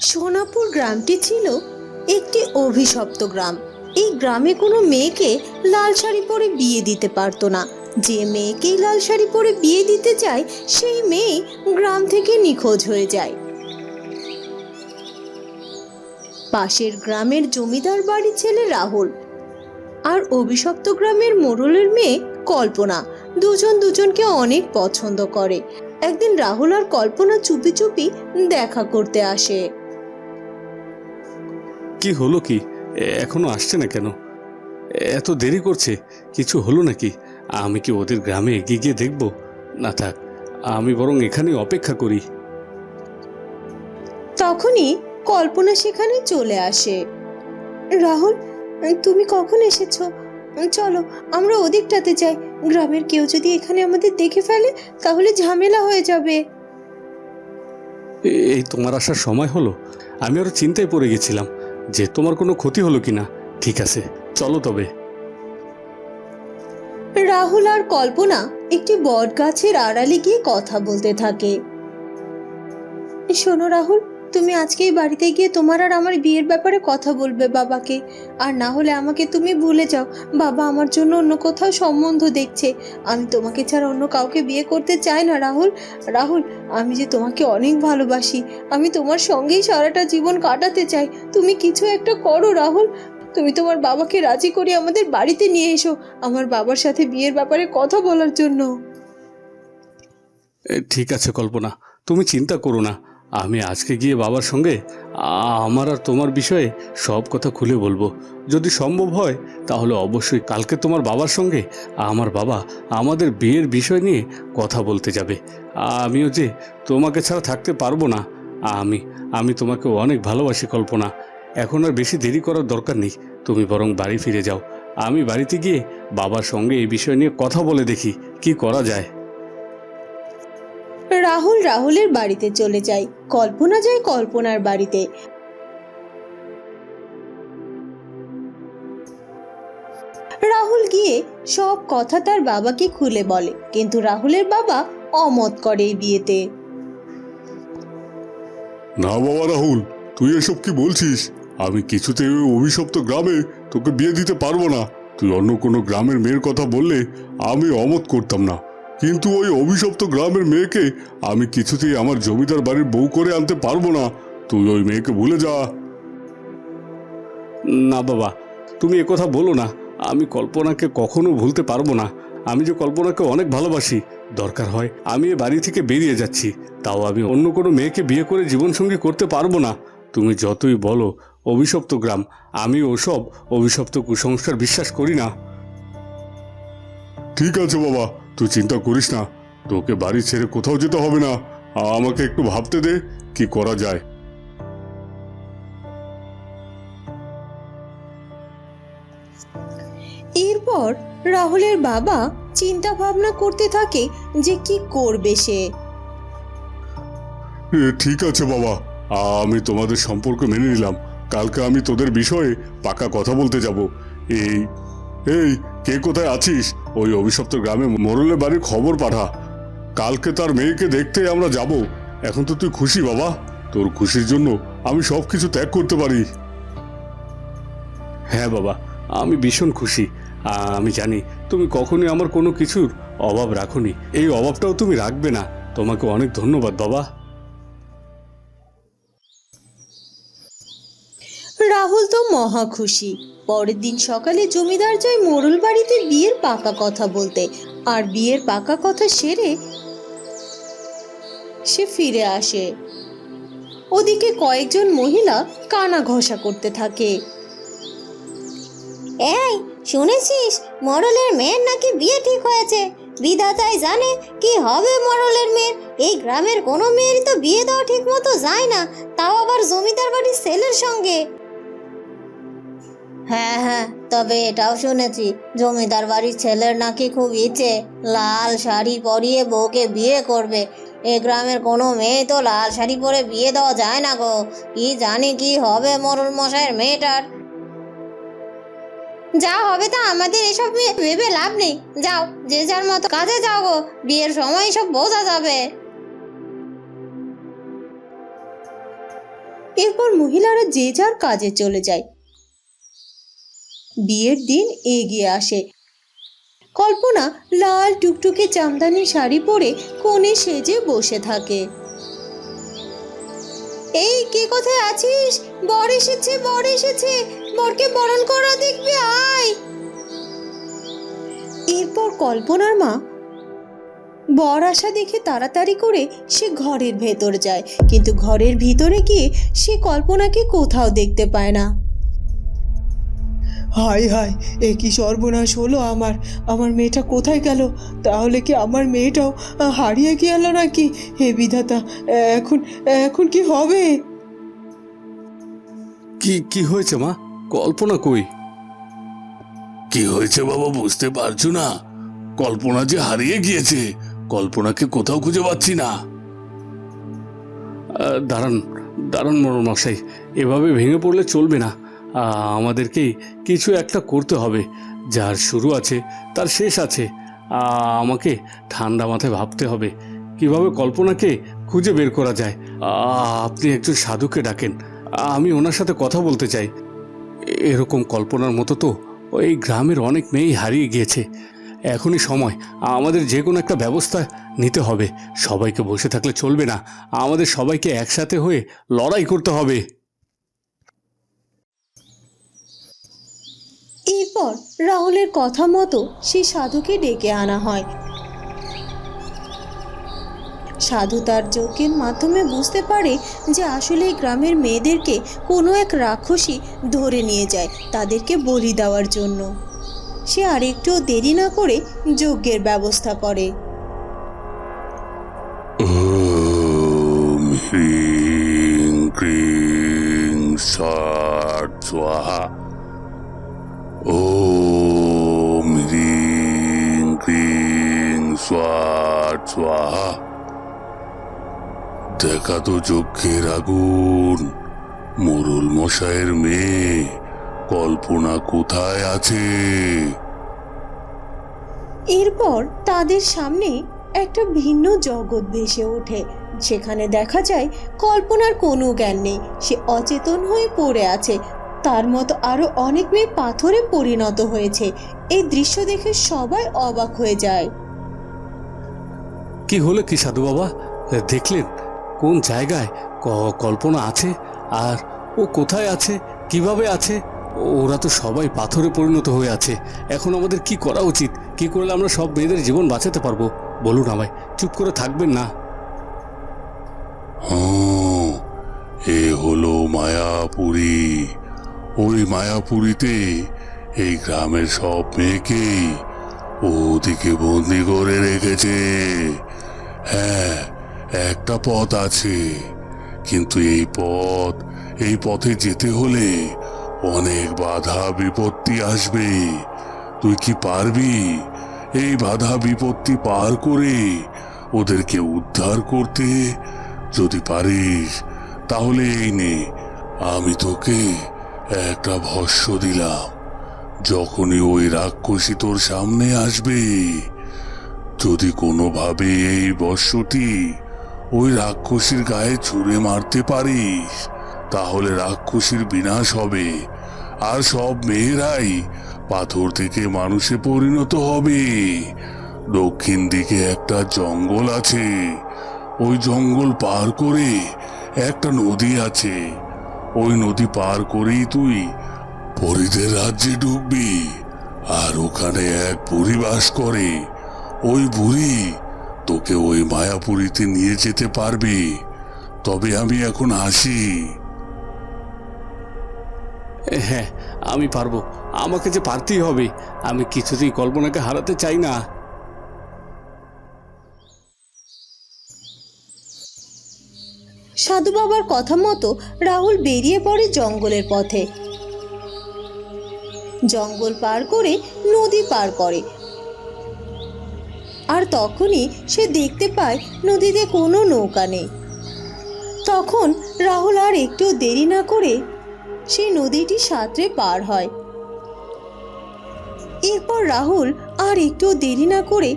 সোনাপুর গ্রামটি ছিল একটি অভিশপ্ত গ্রাম। এই গ্রামে কোনো মেয়েকে লাল শাড়ি পরে বিয়ে দিতে পারতো না। যে মেয়েকেই লাল শাড়ি পরে বিয়ে দিতে চায়, সেই মেয়ে গ্রাম থেকে নিখোঁজ হয়ে যায়। পাশের গ্রামের জমিদার বাড়ির ছেলে রাহুল। আর অভিশপ্ত গ্রামের মোড়লের মেয়ে কল্পনা। দুজন দুজনকে অনেক পছন্দ করে। একদিন রাহুল আর কল্পনা চুপি চুপি দেখা করতে আসে। কি হলো কি? এখনও আসছে না কেন? এত দেরি করছে কিছু হলো নাকি? আমি কি ওদের গ্রামে এগিয়ে গিয়ে দেখব? না থাক আমি বরং এখানে অপেক্ষা করি। তখনই কল্পনা সেখানে চলে আসে। রাহুল তুমি কখন এসেছ? চলো আমরা ওদিকটাতে যাই। গ্রামের কেউ যদি এখানে আমাদের দেখে ফেলে তাহলে ঝামেলা হয়ে যাবে। এই তোমার আসার সময় হলো। আমি আরও চিন্তায় পড়ে গেছিলাম। যে তোমার কোনো ক্ষতি হলো কিনা, ঠিক আছে, চলো তবে। রাহুল আর কল্পনা একটি বট গাছের আড়ালে গিয়ে কথা বলতে থাকে। শোনো রাহুল তুমি আজকেই বাড়িতে গিয়ে তোমার আর আমার বিয়ের ব্যাপারে কথা বলবে বাবাকে। আর না হলে আমাকে তুমি ভুলে যাও। বাবা আমার জন্য অন্য কোথাও সম্বন্ধ দেখছে। আমি তোমাকে ছাড়া অন্য কাউকে বিয়ে করতে চাই না, রাহুল। রাহুল, আমি যে তোমাকে অনেক ভালোবাসি, আমি তোমার সঙ্গেই সারাটা জীবন কাটাতে চাই। তুমি কিছু একটা করো, রাহুল। তুমি তোমার বাবাকে রাজি করে আমাদের বাড়িতে নিয়ে এসো আমার বাবার সাথে বিয়ের ব্যাপারে কথা বলার জন্য। ঠিক আছে কল্পনা। তুমি চিন্তা করো না। আমি আজকে গিয়ে বাবার সঙ্গে, আমার আর তোমার বিষয়ে সব কথা খুলে বলব। যদি সম্ভব হয়, তাহলে অবশ্যই কালকে তোমার বাবার সঙ্গে আমার বাবা আমাদের বিয়ের বিষয় নিয়ে কথা বলতে যাবে। আমিও যে তোমাকে ছাড়া থাকতে পারব না, আমি আমি তোমাকে অনেক ভালোবাসি কল্পনা। এখন আর বেশি দেরি করার দরকার নেই, তুমি বরং বাড়ি ফিরে যাও। আমি বাড়িতে গিয়ে বাবার সঙ্গে এই বিষয় নিয়ে কথা বলে দেখি, কি করা যায়। রাহুল রাহুলের বাড়িতে চলে যায়। কল্পনা যায় কল্পনার বাড়িতে। রাহুল গিয়ে সব কথা তার বাবাকে খুলে বলে, কিন্তু রাহুলের বাবা অমত করে এই বিয়েতে। না বাবা রাহুল, তুই এসব কি বলছিস? আমি কিছুতে অভিশপ্ত গ্রামে তোকে বিয়ে দিতে পারব না। তুই অন্য কোনো গ্রামের মেয়ের কথা বললে আমি অমত করতাম না। কিন্তু ওই অভিশপ্ত গ্রামের মেয়েকে আমি কিছুতেই আমার জমিদার বাড়ির বউ করে আনতে পারব না। তুই ওই মেয়েকে ভুলে যা। না বাবা তুমি কথা বলো না। আমি কল্পনাকে কখনো ভুলতে পারব না। আমি যে কল্পনাকে অনেক ভালোবাসি দরকার হয় আমি এ বাড়ি থেকে বেরিয়ে যাচ্ছি। তাও আমি অন্য কোনো মেয়েকে বিয়ে করে জীবনসঙ্গী করতে পারব না। তুমি যতই বলো অভিশপ্ত গ্রাম আমি ওসব অভিশপ্ত কুসংস্কার বিশ্বাস করি না। ঠিক আছে বাবা। তুই চিন্তা করিস না। তোকে বাড়ি ছেড়ে কোথাও যেতে হবে না। আমাকে একটু ভাবতে দে কি করা যায়। এরপর রাহুলের বাবা চিন্তা ভাবনা করতে থাকে যে কি করবে সে। ঠিক আছে বাবা আমি তোমাদের সম্পর্ক মেনে নিলাম। কালকে আমি তোদের বিষয়ে পাকা কথা বলতে যাব। এই এই কে কোথায় আছিস? ওই অভিশপ্ত গ্রামে মোরলের বাড়ির খবর পাঠা। কালকে তার মেয়েকে দেখতে আমরা যাব। এখন তো তুই খুশি বাবা। তোর খুশির জন্য আমি সব কিছু ত্যাগ করতে পারি। হ্যাঁ বাবা, আমি ভীষণ খুশি। আমি জানি তুমি কখনোই আমার কোনো কিছুর অভাব রাখোনি। এই অভাবটাও তুমি রাখবে না। তোমাকে অনেক ধন্যবাদ বাবা। মহা খুশি। পরের দিন সকালে জমিদার যায় মোড়ল বাড়িতে বিয়ের পাকা কথা বলতে, আর বিয়ের পাকা কথা সেরে সে ফিরে আসে। ওদিকে কয়েকজন মহিলা কানা ঘষা করতে থাকে। এই, শুনেছিস? মরলের মেয়ের নাকি বিয়ে ঠিক হয়েছে। বিধাতাই জানে কি হবে মরলের মেয়ের। এই গ্রামের কোনো মেয়েরই তো বিয়ে দেওয়া ঠিক মতো যায় না। তাও আবার জমিদার বাড়ির ছেলের সঙ্গে। হ্যাঁ হ্যাঁ তবে এটাও শুনেছি, জমিদার বাড়ির ছেলের নাকি খুব ইচ্ছে, লাল শাড়ি পরিয়ে বউকে বিয়ে করবে। এ গ্রামের কোনো মেয়ে তো লাল শাড়ি পরে বিয়ে দেওয়া যায় না গো, কি জানি কি হবে মরল মশাইয়ের মেয়েটার। যা হবে তা আমাদের এসব ভেবে লাভ নেই, যাও, যে যার মতো কাজে যাও গো, বিয়ের সময় সব বোঝা যাবে। এরপর মহিলারা যে যার কাজে চলে যায় বিয়ের দিন এগিয়ে আসে। কল্পনা লাল টুকটুকে জামদানি শাড়ি পরে কোণে সেজে বসে থাকে। এই, কে কোথায় আছিস? বর এসেছে বর এসেছে। বরকে বরণ করা দেখবে, আয়। এরপর কল্পনার মা বর আসা দেখে তাড়াতাড়ি করে সে ঘরের ভেতর যায়। কিন্তু ঘরের ভিতরে গিয়ে সে কল্পনাকে কোথাও দেখতে পায় না। হায় হায় এ কি সর্বনাশ হলো আমার। আমার মেয়েটা কোথায় গেল? তাহলে কি আমার মেয়েটাও হারিয়ে গেল নাকি? হে বিধাতা এখন এখন কি হবে? কি কি হয়েছে মা? কল্পনা কই? কি হয়েছে বাবা বুঝতে পারছ না। কল্পনা যে হারিয়ে গিয়েছে কল্পনাকে কোথাও খুঁজে পাচ্ছি না। দাঁড়ান দাঁড়ান মোড়ল মশাই এভাবে ভেঙে পড়লে চলবে না। আহ, আমাদেরকেই কিছু একটা করতে হবে। যার শুরু আছে তার শেষ আছে। আমাকে ঠান্ডা মাথায় ভাবতে হবে। কীভাবে কল্পনাকে খুঁজে বের করা যায়? আপনি একজন সাধুকে ডাকেন। আমি ওনার সাথে কথা বলতে চাই। এরকম কল্পনার মতো তো এই গ্রামের অনেক মেয়েই হারিয়ে গিয়েছে। এখনই সময়। আমাদের যে কোনো একটা ব্যবস্থা নিতে হবে। সবাইকে বসে থাকলে চলবে না। আমাদের সবাইকে একসাথে হয়ে লড়াই করতে হবে। এরপর রাহুলের কথা মতো সেই সাধুকে ডেকে আনা হয়। সাধু তার যজ্ঞের মাধ্যমে বুঝতে পারে যে আসলে গ্রামের মেয়েদেরকে কোনো এক রাক্ষসী ধরে নিয়ে যায় তাদেরকে বলি দেওয়ার জন্য। সে আর একটু দেরি না করে যজ্ঞের ব্যবস্থা করে। ক্রিং দেখা তো যজ্ঞের আগুন মোরল মশাইয়ের মেয়ে কল্পনা কোথায় আছে এরপর তাদের সামনে একটা ভিন্ন জগৎ ভেসে ওঠে। সেখানে দেখা যায় কল্পনার কোনো জ্ঞান নেই। সে অচেতন হয়ে পড়ে আছে। তার মতো আরও অনেক মেয়ে পাথরে পরিণত হয়েছে। এই দৃশ্য দেখে সবাই অবাক হয়ে যায়। কি হলো কি সাধু বাবা? দেখলেন? কোন জায়গায়? কল্পনা আছে? আর ও কোথায় আছে? কীভাবে আছে? ওরা তো সবাই পাথরে পরিণত হয়ে আছে। এখন আমাদের কি করা উচিত? কি করলে আমরা সব মেয়েদের জীবন বাঁচাতে পারব? বলুন আমায় চুপ করে থাকবেন না। হুম, এ হলো মায়াপুরী। ওই মায়াপুরীতে এই গ্রামের সব মেয়েকেই ওদিকে বন্দি করে রেখেছে। হ্যাঁ একটা পথ আছে। কিন্তু এই পথ, এই পথে যেতে হলে অনেক বাধা বিপত্তি আসবে। তুই কি পারবি? এই বাধা বিপত্তি পার করে ওদেরকে উদ্ধার করতে? যদি পারিস, তাহলে এই নে, আমি তোকে একটা ভস্য দিলাম। যখনই ওই রাক্ষসী তোর সামনে আসবে যদি কোনোভাবে এই বর্ষটি ওই রাক্ষসীর গায়ে ছুঁড়ে মারতে পারিস, তাহলে রাক্ষসীর বিনাশ হবে আর সব মেয়েরাই পাথর থেকে মানুষে পরিণত হবে। দক্ষিণ দিকে একটা জঙ্গল আছে, ওই জঙ্গল পার করে একটা নদী আছে। ওই নদী পার করেই তুই পরিদের রাজ্যে ঢুকবি আর ওখানে এক বুড়ি বাস করে ওই বুড়ি তোকে ওই মায়াপুরীতে নিয়ে যেতে পারবে। তবে আমি এখন আসি। হ্যাঁ আমি পারব। আমাকে যে পারতেই হবে আমি কিছুতেই কল্পনাকে হারাতে চাই না। সাধু বাবার কথা মতো রাহুল বেরিয়ে পড়ে জঙ্গলের পথে। জঙ্গল পার করে নদী পার করে। আর তখনই সে দেখতে পায় নদীতে কোনো নৌকা নেই। তখন রাহুল আর একটু দেরি না করে সেই নদীটি সাঁতরে পার হয়। এরপর রাহুল আর একটু দেরি না করে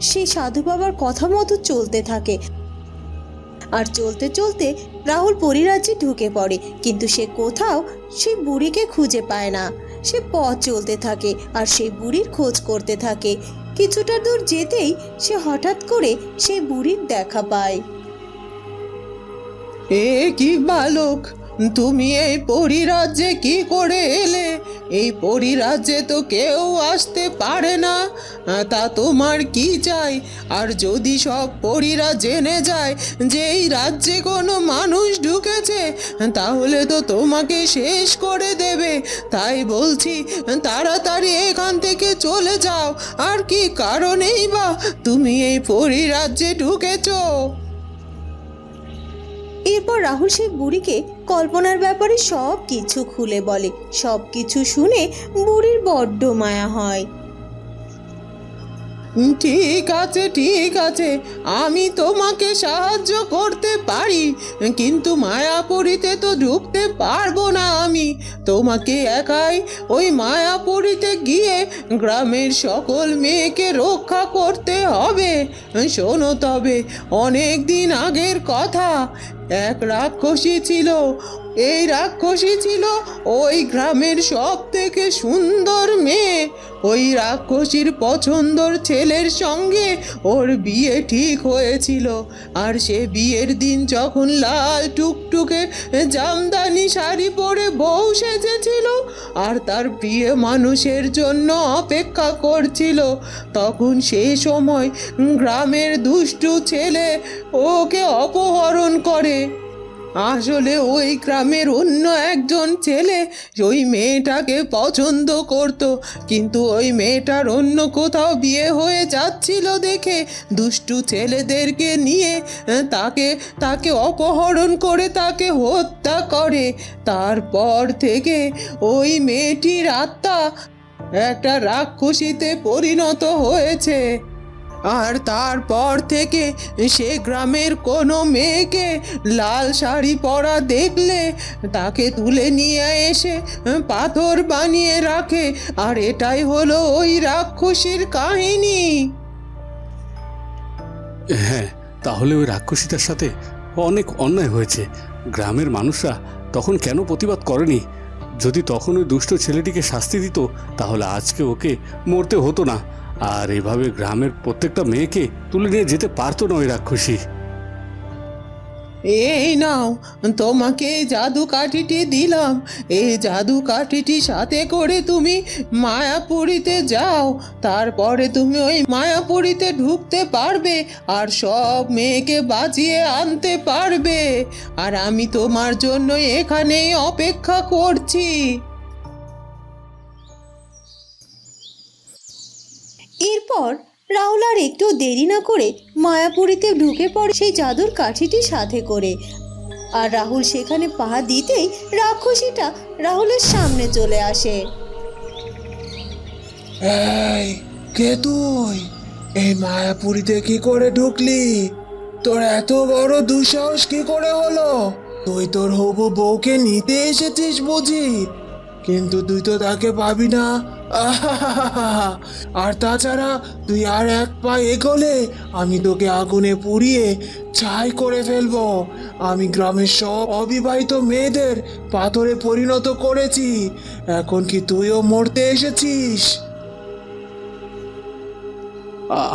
সেই সাধু বাবার কথা মতো চলতে থাকে। আর চলতে চলতে রাহুল পরিরাজ্যে ঢুকে পড়ে, কিন্তু সে কোথাও সেই বুড়িকে খুঁজে পায় না। সে পথ চলতে থাকে আর সেই বুড়ির খোঁজ করতে থাকে। কিছুটা দূর যেতেই সে হঠাৎ করে সে বুড়ির দেখা পায়। এ কি বালক? তুমি এই পরিরাজ্যে কি করে এলে? এই পরিরাজ্যে তো কেউ আসতে পারে না, তা তোমার কি চাই? আর যদি সব পরীরা জেনে যায় যে এই রাজ্যে কোনো মানুষ ঢুকেছে, তাহলে তো তোমাকে শেষ করে দেবে। তাই বলছি, তাড়াতাড়ি এখান থেকে চলে যাও। আর কি কারণেই বা তুমি এই পরিরাজ্যে ঢুকেছো? এরপর রাহুল সেই বুড়িকে কল্পনার ব্যাপারে সব কিছু খুলে বলে। সব কিছু শুনে বুড়ির বড্ড মায়া হয়। ঠিক আছে ঠিক আছে, আমি তোমাকে সাহায্য করতে পারি, কিন্তু মায়াপুরীতে তো ঢুকতে পারব না আমি। তোমাকে একাই ওই মায়াপুরীতে গিয়ে গ্রামের সকল মেয়েকে রক্ষা করতে হবে। শোনো তবে অনেক দিন আগের কথা, এক রাক্ষসী ছিল এই রাক্ষসী ছিল ওই গ্রামের সব থেকে সুন্দর মেয়ে। ওই রাক্ষসীর পছন্দর ছেলের সঙ্গে ওর বিয়ে ঠিক হয়েছিল। আর সে বিয়ের দিন যখন লাল টুকটুকে জামদানি শাড়ি পরে বউ সেজেছিল আর তার প্রিয় মানুষের জন্য অপেক্ষা করছিল, তখন সেই সময় গ্রামের দুষ্টু ছেলে ওকে অপহরণ করে। আসলে ওই গ্রামের অন্য একজন ছেলে ওই মেয়েটাকে পছন্দ করত, কিন্তু ওই মেয়েটার অন্য কোথাও বিয়ে হয়ে যাচ্ছিল দেখে দুষ্টু ছেলেদেরকে নিয়ে তাকে তাকে অপহরণ করে তাকে হত্যা করে। তারপর থেকে ওই মেয়েটির আত্মা একটা রাক্ষসীতে পরিণত হয়েছে। আর তারপর থেকে সে গ্রামের কোনো মেয়েকে লাল শাড়ি পরা দেখলে তাকে তুলে নিয়ে এসে পাথর বানিয়ে রাখে। আর এটাই হলো ওই রাক্ষসীর কাহিনী। হ্যাঁ তাহলে ওই রাক্ষসীটার সাথে অনেক অন্যায় হয়েছে। গ্রামের মানুষরা তখন কেন প্রতিবাদ করেনি? যদি তখন ওই দুষ্ট ছেলেটিকে শাস্তি দিত, তাহলে আজকে ওকে মরতে হতো না। আর এভাবে গ্রামের প্রত্যেকটা মেয়েকে তুলে নিয়ে যেতে পারতো না ওই রাক্ষসী। এই নাও, তোমাকে জাদু কাঠিটি দিলাম। এই জাদু কাঠিটি সাথে করে তুমি মায়াপুরীতে যাও। তারপরে তুমি ওই মায়াপুরীতে ঢুকতে পারবে আর সব মেয়েকে বাঁচিয়ে আনতে পারবে। আর আমি তোমার জন্য এখানেই অপেক্ষা করছি। এরপর রাহুল আর একটু দেরি না করে মায়াপুরীতে ঢুকে পড়ে সেই জাদুর কাঠিটি সাথে করে। আর রাহুল সেখানে পা দিতেই রাক্ষসীটা রাহুলের সামনে চলে আসে। কে তুই? এই মায়াপুরীতে কি করে ঢুকলি? তোর এত বড় দুঃসাহস কি করে হলো? তুই তোর হবু বউকে নিতে এসেছিস বুঝি? কিন্তু তুই তো তাকে পাবি না। আর তাছাড়া তুই আর এক পা এগোলে আমি তোকে আগুনে পুড়িয়ে ছাই করে ফেলব। আমি গ্রামের সব অবিবাহিত মেয়েদের পাথরে পরিণত করেছি। এখন কি তুইও মরতে এসেছিস?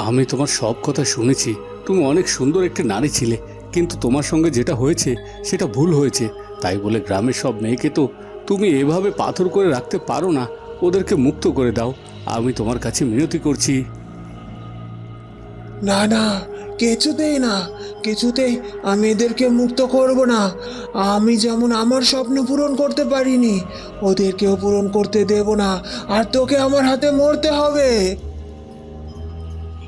আমি তোমার সব কথা শুনেছি। তুমি অনেক সুন্দর একটি নারী ছিলে, কিন্তু তোমার সঙ্গে যেটা হয়েছে, সেটা ভুল হয়েছে। তাই বলে গ্রামের সব মেয়েকে তো তুমি এভাবে পাথর করে রাখতে পারো না, ওদেরকে মুক্ত করে দাও। আমি তোমার কাছে মিনতি করছি। না না, কিছুতেই না, কিছুতেই আমি এদেরকে মুক্ত করব না। আমি যেমন আমার স্বপ্ন পূরণ করতে পারিনি, ওদেরকেও পূরণ করতে দেব না, আর তোকে আমার হাতে মরতে হবে।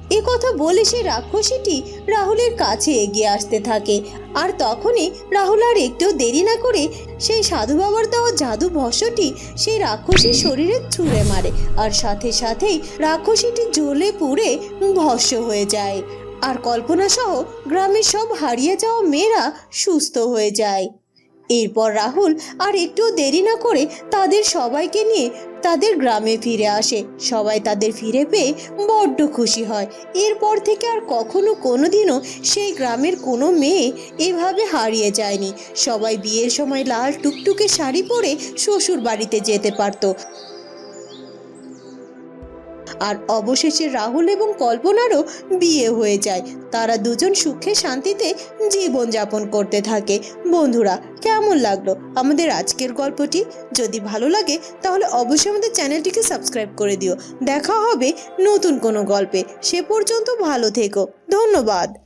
এ কথা বলে সেই রাক্ষসীটি রাহুলের কাছে এগিয়ে আসতে থাকে। আর তখনই রাহুল আর একটু দেরি না করে সেই সাধু বাবার দেওয়া জাদু ভস্যটি সেই রাক্ষসীর শরীরে ছুঁড়ে মারে আর সাথে সাথেই রাক্ষসীটি জ্বলে পুড়ে ভস্য হয়ে যায়। আর কল্পনা সহ গ্রামের সব হারিয়ে যাওয়া মেয়েরা সুস্থ হয়ে যায়। এরপর রাহুল আর একটু দেরি না করে তাদের সবাইকে নিয়ে তাদের গ্রামে ফিরে আসে। সবাই তাদের ফিরে পেয়ে বড্ড খুশি হয়। এরপর থেকে আর কখনো দিনও সেই গ্রামের কোনো মেয়ে এভাবে হারিয়ে যায়নি। সবাই বিয়ের সময় লাল টুকটুকে শাড়ি পরে শ্বশুর বাড়িতে যেতে পারতো। আর অবশেষে রাহুল এবং কল্পনারও বিয়ে হয়ে যায়। তারা দুজন সুখে শান্তিতে জীবনযাপন করতে থাকে। বন্ধুরা, কেমন লাগল আমাদের আজকের গল্পটি? যদি ভালো লাগে, তাহলে অবশ্যই আমাদের চ্যানেলটিকে সাবস্ক্রাইব করে দিও। দেখা হবে নতুন কোনো গল্পে। সে পর্যন্ত ভালো থেকো। ধন্যবাদ।